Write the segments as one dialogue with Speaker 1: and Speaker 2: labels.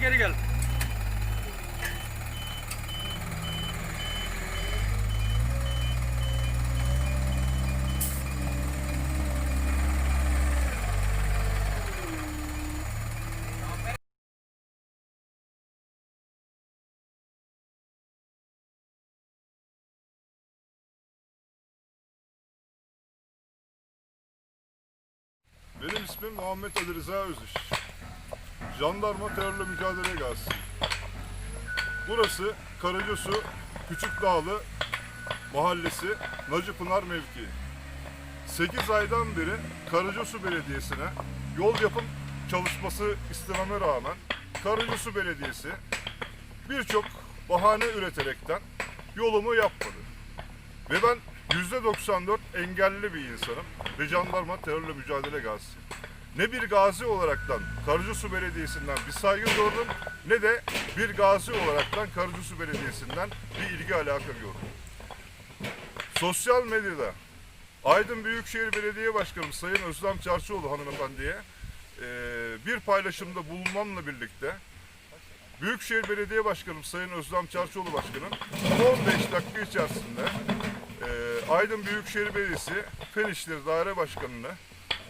Speaker 1: geri gel.
Speaker 2: Benim ismim Muhammed Ali Rıza Özüş. Jandarma terörle mücadele gazisi. Burası Karacasu Küçük Dağlı Mahallesi Nacıpınar mevkii. 8 aydan beri Karacasu Belediyesi'ne yol yapım çalışması istememe rağmen Karacasu Belediyesi birçok bahane üreterekten yolumu yapmadı. Ve ben %94 engelli bir insanım ve jandarma terörle mücadele gazisi. Ne bir gazi olaraktan Karacasusu Belediyesi'nden bir saygı gördüm ne de bir gazi olaraktan Karacasusu Belediyesi'nden bir ilgi alaka gördüm. Sosyal medyada Aydın Büyükşehir Belediye Başkanı Sayın Özlem Çarşıoğlu hanımefendiye eee, bir paylaşımda bulunmamla birlikte Büyükşehir Belediye Başkanım Sayın Özlem Çarşıoğlu Başkanım 15 dakika içerisinde e, Aydın Büyükşehir Belediyesi Fen İşleri Daire Başkanı'na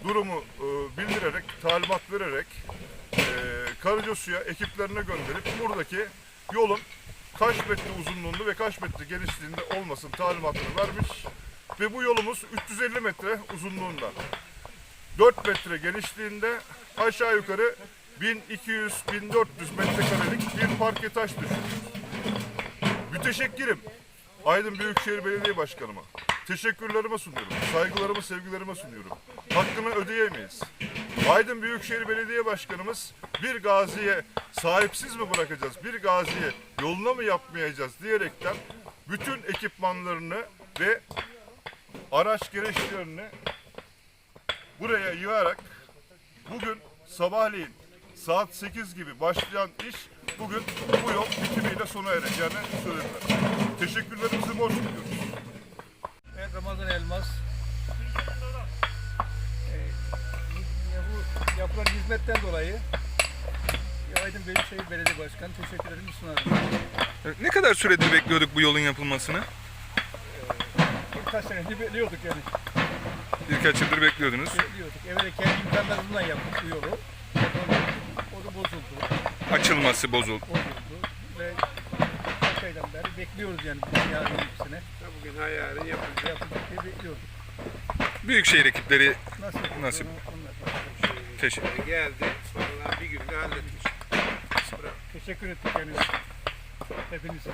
Speaker 2: durumu e, bildirerek, talimat vererek e, Karacasu'ya ekiplerine gönderip buradaki yolun kaç metre uzunluğunda ve kaç metre genişliğinde olmasın talimatını vermiş ve bu yolumuz 350 metre uzunluğunda. 4 metre genişliğinde aşağı yukarı 1200-1400 metrekarelik bir parke taş düşünüyoruz. Müteşekkirim. Aydın Büyükşehir Belediye Başkanıma. Teşekkürlerimi sunuyorum. Saygılarımı, sevgilerimi sunuyorum. Hakkını ödeyemeyiz. Aydın Büyükşehir Belediye Başkanımız bir gaziye sahipsiz mi bırakacağız, bir gaziye yoluna mı yapmayacağız diyerekten bütün ekipmanlarını ve araç gereçlerini buraya yığarak bugün sabahleyin saat 8 gibi başlayan iş bugün bu yol bitimiyle sona ereceğini söylediler. Teşekkürlerimizi borç.
Speaker 1: Ramazan Elmas. Ee, bu- ya bu yapılan hizmetten dolayı Aydın Büyükşehir Belediye Başkanı teşekkürlerimi sunarım.
Speaker 3: Ne kadar süredir bekliyorduk bu yolun yapılmasını?
Speaker 1: Birkaç senedir bekliyorduk yani.
Speaker 3: Birkaç yıldır bekliyordunuz.
Speaker 1: Bekliyorduk. Evvel kendi imkanlarımızla yaptık bu yolu. O da bozuldu.
Speaker 3: Açılması bozuldu.
Speaker 1: Bozuldu. Ve birkaç aydan beri bekliyoruz yani bu yarın ikisine.
Speaker 4: Bugün yapacak.
Speaker 1: Yapılacak diye bekliyorduk.
Speaker 3: Büyükşehir ekipleri Nasip.
Speaker 1: onlar-
Speaker 3: teşekkür.
Speaker 4: Geldi. Vallahi bir günde halletmiş. Bravo.
Speaker 1: Teşekkür ettik yani. Hepiniz için.